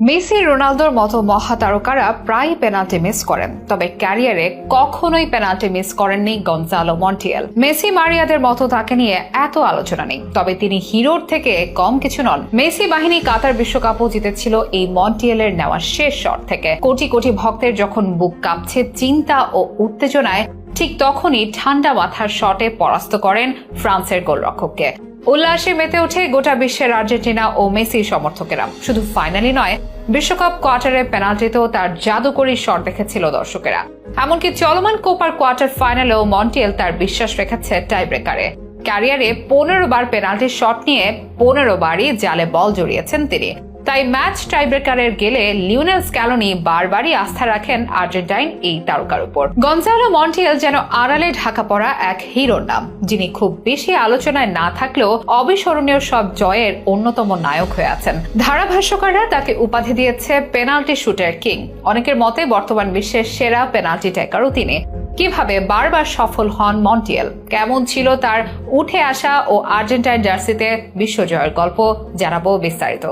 Messi, রোনালদোর মতো মহাতারকারা প্রায় পেনাল্টি মিস করেন, তবে ক্যারিয়ারে কখনোই পেনাল্টি মিস করেননি গঞ্জালো মন্টিয়েল। মেসি মারিয়াদের মতো তাকে নিয়ে এত আলোচনা নেই, তবে তিনি হিরোর থেকে কম কিছু নন। মেসি বাহিনী কাতার বিশ্বকাপও জিতেছিল এই মন্টিয়েলের নেওয়া শেষ শট থেকে। কোটি কোটি ভক্তের যখন বুক কাঁপছে চিন্তা ও উত্তেজনায়, ঠিক তখনই ঠান্ডা মাথার শটে পরাস্ত করেন ফ্রান্সের গোলরক্ষককে। উল্লাসে মেতে ওঠে গোটা বিশ্বের আর্জেন্টিনা ও মেসি সমর্থকেরা। শুধু ফাইনালি নয়, বিশ্বকাপ কোয়ার্টারে পেনাল্টিতেও তার জাদুকরী শট দেখেছিল দর্শকেরা। এমনকি চলমান কোপার কোয়ার্টার ফাইনালেও মন্টিয়েল তার বিশ্বাস রেখেছে টাই ব্রেকারে ক্যারিয়ারে পনেরো বার পেনাল্টি শট নিয়ে পনেরো বারই জালে বল জড়িয়েছেন তিনি। তাই ম্যাচ টাইব্রেকারের গেলে লিওনেল স্ক্যালোনি বারবারই আস্থা রাখেন আর্জেন্টাইন এই তারকার উপর। গঞ্জালো মন্টিয়েল যেন আড়ালে ঢাকা পড়া এক হিরোর নাম, যিনি খুব বেশি আলোচনায় না থাকলেও অবিস্মরণীয় সব জয়ের অন্যতম নায়ক হয়ে আছেন। ধারাভাষ্যকাররা তাকে উপাধি দিয়েছে পেনাল্টি শুটের কিং। অনেকের মতে বর্তমান বিশ্বের সেরা পেনাল্টি টেকারও তিনি। কীভাবে বারবার সফল হন মন্টিয়েল? কেমন ছিল তার উঠে আসা ও আর্জেন্টাইন জার্সিতে বিশ্বজয়ের গল্প জানাব বিস্তারিত।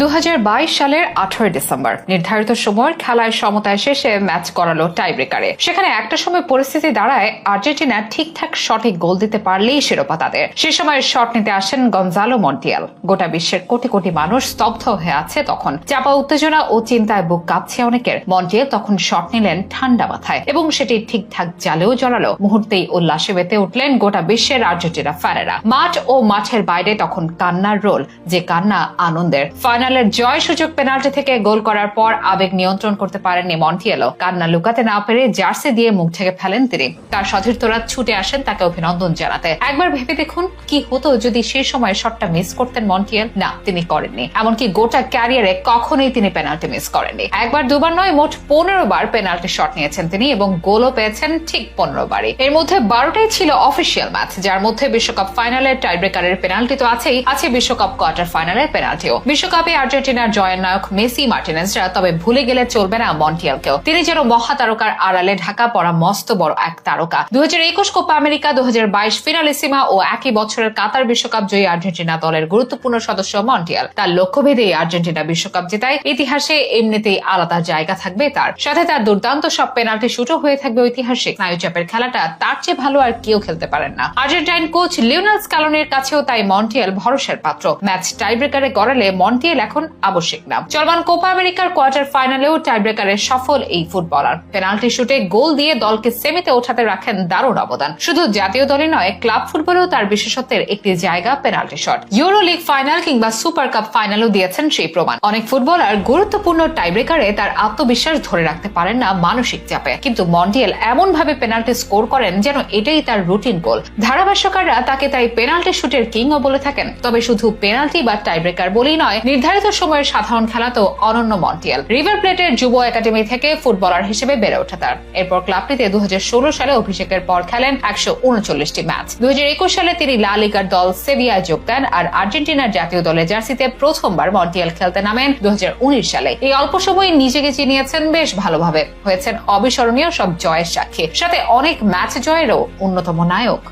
দু হাজার বাইশ সালের আঠারোই ডিসেম্বর। নির্ধারিত সময়ের খেলায় সমতায় শেষে ম্যাচ করালো টাই ব্রেকারে সেখানে একটা সময় পরিস্থিতি দাঁড়ায়, আর্জেন্টিনা ঠিকঠাক সঠিক গোল দিতে পারলেই শিরোপা তাদের। সে সময় শট নিতে আসেন গঞ্জালো মন্টিয়াল। গোটা বিশ্বের কোটি কোটি মানুষ স্তব্ধ হয়ে আছে তখন। চাপা উত্তেজনা ও চিন্তায় বুক কাঁপছে অনেকের। মন্টিয়াল তখন শট নিলেন ঠান্ডা মাথায় এবং সেটি ঠিকঠাক জালেও জড়ালো। মুহূর্তেই উল্লাসে মেতে উঠলেন গোটা বিশ্বের আর্জেন্টিনা ফ্যানেরা। মাঠ ও মাঠের বাইরে তখন কান্নার রোল, যে কান্না আনন্দের। ফাইনালের জয় সুযোগ পেনাল্টি থেকে গোল করার পর আবেগ নিয়ন্ত্রণ করতে পারেননি মন্টিয়েলো। কান্না লুকাতে না পেরে জার্সি দিয়ে মুখ ঢেকে ফেলেন তিনি। তার সতীর্থরা ছুটে আসেন তাকে অভিনন্দন জানাতে। একবার ভেবে দেখুন কি হতো যদি সেই সময় শটটা মিস করতেন মন্টিয়েল। না, তিনি করেননি। এমনকি গোটা ক্যারিয়ারে কখনোই তিনি পেনাল্টি মিস করেননি। একবার দুবার নয়, মোট পনেরো বার পেনাল্টি শট নিয়েছেন তিনি এবং গোলও পেয়েছেন ঠিক পনেরো বারই। এর মধ্যে বারোটাই ছিল অফিসিয়াল ম্যাচ যার মধ্যে বিশ্বকাপ ফাইনালের টাইব্রেকারের পেনাল্টি তো আছেই। আছে বিশ্বকাপ কোয়ার্টার ফাইনালের পেনাল্টিও। বিশ্বকাপে আর্জেন্টিনার জয়ের নায়ক মেসি মার্টিনেসরা তবে ভুলে গেলে চলবে না মন্টিয়ালকেও। তিনি যেন মহাতারকার আড়ালে ঢাকা পড়া মস্ত বড় এক তারকা। দু হাজার একুশ কোপা আমেরিকা দু হাজার বাইশ ফিনালিসিমা ও একই বছরের কাতার বিশ্বকাপ জয়ী আর্জেন্টিনা দলের গুরুত্বপূর্ণ সদস্য মন্টিয়াল। তার লক্ষ্যভেদে আর্জেন্টিনা বিশ্বকাপ জেতায়, ইতিহাসে এমনিতেই আলাদা জায়গা থাকবে তার। সাথে তার দুর্দান্ত সব পেনাল্টি শুটও হয়ে থাকবে ঐতিহাসিক। স্নায়ুচাপের খেলাটা তার চেয়ে ভালো আর কেউ খেলতে পারেন না। আর্জেন্টাইন কোচ লিওনাল স্কালনের কাছেও তাই মন্টিয়াল ভরসার পাত্র। ম্যাচ টাইব্রেকারে গড়ালে মন্টিয়াল এখন আবশ্যিক নাম। চলমান কোপা আমেরিকার কোয়ার্টার ফাইনালেও টাইব্রেকারে সফল এই ফুটবলার। পেনাল্টি শুটে গোল দিয়ে দলকে সেমিতে ওঠাতে রাখেন দারুণ অবদান। শুধু জাতীয় দলে নয়, ক্লাব ফুটবলেও তার বিশেষত্বের একটি জায়গা, penalty shot. Euro league final কিংবা সুপার কাপ ফাইনালও দিয়েছেন সেই প্রমাণ। অনেক ফুটবলার গুরুত্বপূর্ণ টাইব্রেকারে তার আত্মবিশ্বাস ধরে রাখতে পারেন না মানসিক চাপে। কিন্তু মন্টিয়েল এমন ভাবে পেনাল্টি স্কোর করেন যেন এটাই তার রুটিন গোল। ধারাভাষ্যকাররা তাকে তাই পেনাল্টি শুটের কিংও বলে থাকেন। তবে শুধু পেনাল্টি বা টাইব্রেকার বলেই নয় নির্ধারিত সময়ের সাধারণ খেলা তো অনন্য মন্টিয়াল রিভার প্লেটের যুব একাডেমি থেকে ফুটবলার হিসেবে বেড়ে ওঠে তার এরপর ক্লাবটিতে দু হাজার ষোলো সালে অভিষেকের পর খেলেন একশো উনচল্লিশটি ম্যাচ। দু হাজার একুশ সালে তিনি লা লিগার দল সেভিয়ায় যোগ দেন আর আর্জেন্টিনার জাতীয় দলের জার্সিতে প্রথমবার মন্টিয়াল খেলতে নামেন দু হাজার উনিশ সালে। এই অল্প সময়ে নিজেকে চিনিয়েছেন বেশ ভালোভাবে। হয়েছেন অবিস্মরণীয় সব জয়ের সাক্ষী। সাথে অনেক ম্যাচ জয়েরও অন্যতম নায়ক।